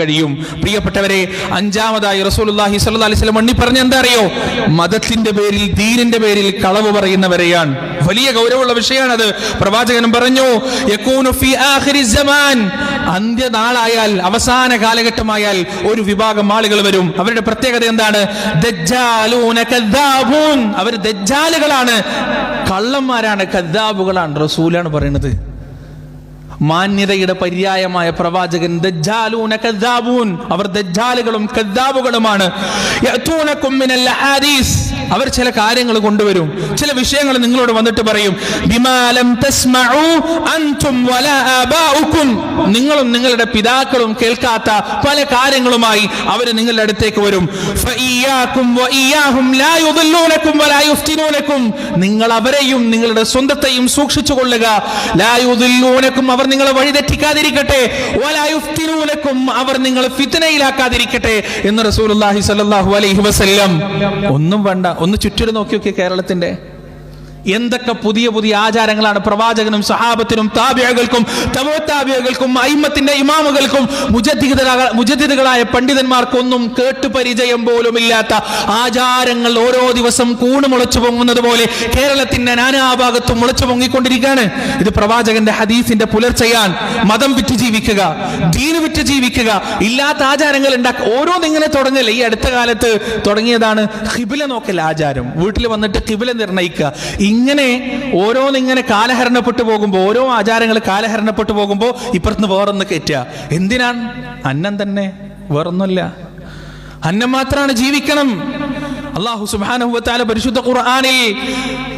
കഴിയും. പ്രിയപ്പെട്ടവരെ അഞ്ചാമതായി റസൂലുള്ളാഹി സ്വല്ലല്ലാഹി അലൈഹി വസല്ലം എണ്ണി പറഞ്ഞ എന്താ അറിയോ മതത്തിന്റെ പേരിൽ ദീനിന്റെ പേരിൽ കളവ് പറയുന്നവരെയാണ്. വലിയ ഗൗരവമുള്ള വിഷയമാണത്. പ്രവാചകൻ പറഞ്ഞു യകൂനു ഫീ ആഖിരി സമാൻ അന്ത്യനാളായാൽ അവസാന കാലഘട്ടമായാൽ ഒരു വിഭാഗം ആളുകൾ വരും. അവരുടെ പ്രത്യേകത എന്താണ്? ദജ്ജാലൂന അവർ ദജ്ജാലുകളാണ്. കള്ളന്മാരാണ് കദ്ദാബുകളാണ് റസൂലാണ് പറയുന്നത്. മാന്യതയുടെ പര്യായമായ പ്രവാചകൻ അവർ ദജ്ജാലുകളും കദ്ദാബുകളുമാണ്. യഅ്തൂനകും മിനൽ അഹാദീസ് അവർ ചില കാര്യങ്ങൾ കൊണ്ടുവരും. ചില വിഷയങ്ങൾ നിങ്ങളോട് വന്നിട്ട് പറയും ബിമാലം അൻതും നിങ്ങളും നിങ്ങളുടെ പിതാക്കളും കേൾക്കാത്ത പല കാര്യങ്ങളുമായി അവർ നിങ്ങളുടെ അടുത്തേക്ക് വരും. നിങ്ങൾ അവരെയും നിങ്ങളുടെ സ്വന്തത്തെയും സൂക്ഷിച്ചു കൊള്ളുക. അവർ നിങ്ങളെ വഴിതെറ്റിക്കാതിരിക്കട്ടെ അവർ നിങ്ങളെ ഫിത്തനയിലാക്കാതിരിക്കട്ടെ എന്ന് റസൂൽ അലൈഹി വസല്ലം ഒന്നും വേണ്ട ഒന്ന് ചുറ്റിലും നോക്കി നോക്കിയ കേരളത്തിന്റെ എന്തൊക്കെ പുതിയ പുതിയ ആചാരങ്ങളാണ് പ്രവാചകനും സഹാബത്തിനും താബിയകൾക്കും തമോത്താബിയകൾക്കും അയിമത്തിന്റെ ഇമാമുകൾക്കും മുജദ്ദിദുകളായ പണ്ഡിതന്മാർക്കൊന്നും കേട്ടു പരിചയം പോലും ഇല്ലാത്ത ആചാരങ്ങൾ ഓരോ ദിവസം കൂണ് മുളച്ചു പൊങ്ങുന്നത് പോലെ കേരളത്തിന്റെ നാനാഭാഗത്തും മുളച്ചു പൊങ്ങിക്കൊണ്ടിരിക്കുകയാണ്. ഇത് പ്രവാചകന്റെ ഹദീസിന്റെ പുലർച്ചയാൻ മതം വിറ്റ് ജീവിക്കുക ദീന് വിറ്റ് ജീവിക്കുക ഇല്ലാത്ത ആചാരങ്ങൾ ഉണ്ടാക്കുക ഓരോന്നിങ്ങനെ തുടങ്ങല്ലേ? ഈ അടുത്ത കാലത്ത് തുടങ്ങിയതാണ് ഹിബില നോക്കൽ ആചാരം. വീട്ടിൽ വന്നിട്ട് ഹിബില നിർണയിക്കുക ഇങ്ങനെ ഓരോന്നിങ്ങനെ കാലഹരണപ്പെട്ടു പോകുമ്പോൾ ഓരോ ആചാരങ്ങൾ കാലഹരണപ്പെട്ടു പോകുമ്പോൾ ഇപ്പുറത്തുനിന്ന് വേറൊന്ന് കയറ്റുക. എന്തിനാണ്? അന്നം തന്നെ വേറൊന്നുമില്ല. അന്നം മാത്രമാണ് ജീവിക്കണം. അള്ളാഹു സുബാനുഭവത്താല പരിശുദ്ധ ഖുർആാനിൽ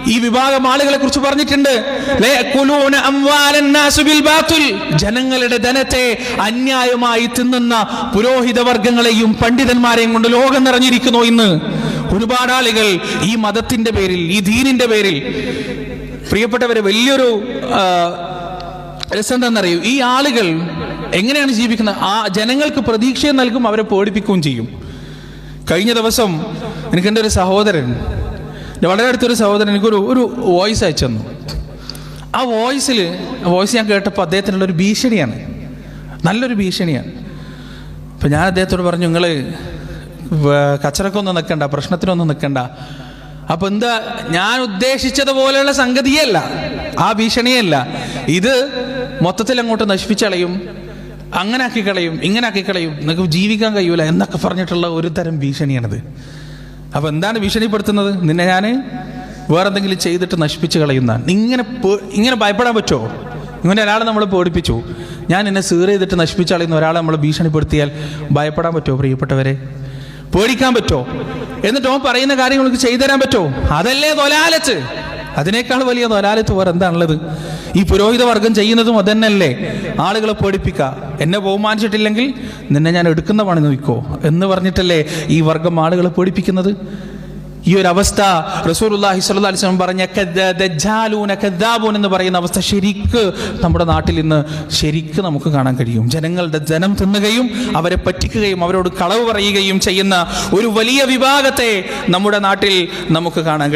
ഈ വിഭാഗം ആളുകളെ കുറിച്ച് പറഞ്ഞിട്ടുണ്ട്. ജനങ്ങളുടെ ധനത്തെ അന്യായമായി തിന്നുന്ന പുരോഹിത വർഗങ്ങളെയും പണ്ഡിതന്മാരെയും കൊണ്ട് ലോകം നിറഞ്ഞിരിക്കുന്നു ഇന്ന്. ഒരുപാട് ആളുകൾ ഈ മതത്തിന്റെ പേരിൽ ഈ ദീനിന്റെ പേരിൽ. പ്രിയപ്പെട്ടവരെ വലിയൊരു രസം എന്താണെന്നറിയൂ ഈ ആളുകൾ എങ്ങനെയാണ് ജീവിക്കുന്നത്? ആ ജനങ്ങൾക്ക് പ്രതീക്ഷ നൽകും അവരെ പേടിപ്പിക്കുകയും ചെയ്യും. കഴിഞ്ഞ ദിവസം എനിക്ക് എന്റെ ഒരു സഹോദരൻ വളരെ അടുത്തൊരു സഹോദരൻ എനിക്കൊരു ഒരു വോയിസ് അയച്ചു തന്നു. ആ വോയിസിൽ വോയിസ് ഞാൻ കേട്ടപ്പോൾ അദ്ദേഹത്തിനുള്ള ഒരു ഭീഷണിയാണ്. നല്ലൊരു ഭീഷണിയാണ്. അപ്പം ഞാൻ അദ്ദേഹത്തോട് പറഞ്ഞു നിങ്ങൾ കച്ചറക്കൊന്നും നിൽക്കണ്ട പ്രശ്നത്തിനൊന്നും നിൽക്കണ്ട അപ്പൊ എന്താ ഞാൻ ഉദ്ദേശിച്ചതുപോലെയുള്ള സംഗതിയല്ല. ആ ഭീഷണിയല്ല. ഇത് മൊത്തത്തിൽ അങ്ങോട്ട് നശിപ്പിച്ചളയും അങ്ങനെ ആക്കി കളയും ഇങ്ങനെ ആക്കി കളയും. നിങ്ങൾക്ക് ജീവിക്കാൻ കഴിയൂല എന്നൊക്കെ പറഞ്ഞിട്ടുള്ള ഒരു തരം ഭീഷണിയാണിത്. അപ്പൊ എന്താണ് ഭീഷണിപ്പെടുത്തുന്നത്? നിന്നെ ഞാൻ വേറെന്തെങ്കിലും ചെയ്തിട്ട് നശിപ്പിച്ച് കളയുന്നതാണ് ഇങ്ങനെ ഇങ്ങനെ ഭയപ്പെടാൻ പറ്റുമോ ഇങ്ങനെ ഒരാളെ നമ്മൾ പേടിപ്പിച്ചു. ഞാൻ എന്നെ സീർ ചെയ്തിട്ട് നശിപ്പിച്ച് കളയുന്ന ഒരാളെ നമ്മൾ ഭീഷണിപ്പെടുത്തിയാൽ ഭയപ്പെടാൻ പറ്റുമോ പ്രിയപ്പെട്ടവരെ? പേടിക്കാൻ പറ്റോ എന്നിട്ട് ഓൻ പറയുന്ന കാര്യങ്ങൾക്ക് ചെയ്തു തരാൻ പറ്റുമോ? അതല്ലേ തൊലാലത്ത്. അതിനേക്കാൾ വലിയ തൊലാലത്ത് വേറെ എന്താണുള്ളത്? ഈ പുരോഹിത വർഗം ചെയ്യുന്നതും അതന്നെയല്ലേ ആളുകളെ പേടിപ്പിക്കുക. എന്നെ ബഹുമാനിച്ചിട്ടില്ലെങ്കിൽ നിന്നെ ഞാൻ എടുക്കുന്ന പണി നോക്കോ എന്ന് പറഞ്ഞിട്ടല്ലേ ഈ വർഗം ആളുകളെ പേടിപ്പിക്കുന്നത്? ഈ ഒരു അവസ്ഥ റസൂലുള്ളാഹി സ്വല്ലല്ലാഹി അലൈഹി വസല്ലം പറഞ്ഞ ദജ്ജാലൂന കദ്ദാബൂൻ എന്ന് പറയുന്ന അവസ്ഥ ശരിക്ക് നമ്മുടെ നാട്ടിൽ ഇന്ന് ശരിക്ക് നമുക്ക് കാണാൻ കഴിയും. ജനങ്ങളുടെ ജനം തിന്നുകയും അവരെ പറ്റിക്കുകയും അവരോട് കളവ് പറയുകയും ചെയ്യുന്ന ഒരു വലിയ വിഭാഗത്തെ നമ്മുടെ നാട്ടിൽ നമുക്ക് കാണാൻ കഴിയും.